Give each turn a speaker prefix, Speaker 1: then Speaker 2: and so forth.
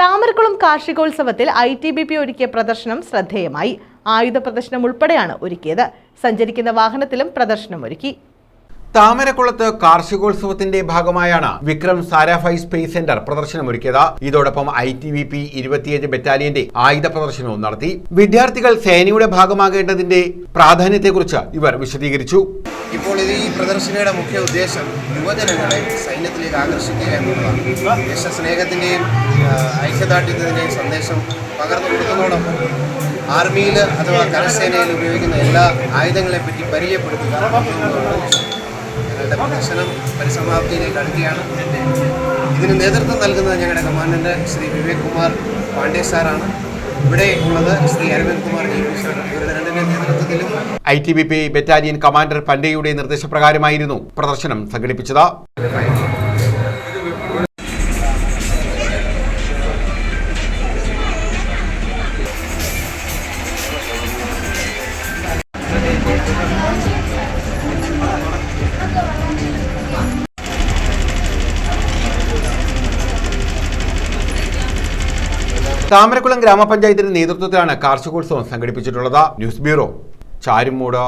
Speaker 1: താമരക്കുളം കാർഷികോത്സവത്തിൽ I T B P ഒരുക്കിയ പ്രദർശനം ശ്രദ്ധേയമായി. ആയുധ പ്രദർശനം ഉൾപ്പെടെയാണ് ഒരുക്കിയത്. സഞ്ചരിക്കുന്ന വാഹനത്തിലും പ്രദർശനം ഒരുക്കി
Speaker 2: താമരക്കുളത്ത് കാർഷികോത്സവത്തിന്റെ ഭാഗമായാണ് വിക്രം സാരാഫൈ സ്പേസ് സെന്റർ പ്രദർശനമൊരുക്കിയത്. ഇതോടൊപ്പം ഐ ടി വി പി ഇരുപത്തിയഞ്ച് ബറ്റാലിയന്റെ ആയുധ പ്രദർശനവും നടത്തി. വിദ്യാർത്ഥികൾ സേനയുടെ ഭാഗമാകേണ്ടതിന്റെ പ്രാധാന്യത്തെക്കുറിച്ച് ഇവർ വിശദീകരിച്ചു.
Speaker 3: ഇപ്പോൾ ഇത് ഈ പ്രദർശനയുടെ മുഖ്യ ഉദ്ദേശം യുവജനങ്ങളെ സൈന്യത്തിലേക്ക് ആകർഷിക്കുക എന്നുള്ളതാണ്. ദേശസ്നേഹത്തിന്റെയും ഐക്യദാർഢ്യത്തിന്റെയും സന്ദേശം പകർന്നു കൊടുക്കുന്നതോടൊപ്പം ആർമിയിൽ അഥവാ കരസേനയിൽ ഉപയോഗിക്കുന്ന എല്ലാ ആയുധങ്ങളെ പറ്റി പരിചയപ്പെടുത്തുക. ഞങ്ങളുടെ പ്രദർശനം പരിസമാപ്തിയിലേക്ക് അടുക്കുകയാണ്. ഇതിന് നേതൃത്വം നൽകുന്നത് ഞങ്ങളുടെ കമാൻഡന്റ് ശ്രീ വിവേക് കുമാർ പാണ്ഡ്യ സാറാണ്. ഇവിടെ ഉള്ളത് Shri Aravind Kumar നേതൃത്വത്തിലും
Speaker 2: I T B P battalion commander പണ്ടയുടെ നിർദ്ദേശപ്രകാരമായിരുന്നു പ്രദർശനം സംഘടിപ്പിച്ചത്. താമരക്കുളം ഗ്രാമപഞ്ചായത്തിന്റെ നേതൃത്വത്തിലാണ് കാർഷികോത്സവം സംഘടിപ്പിച്ചിട്ടുള്ളത്. News bureau Charummood.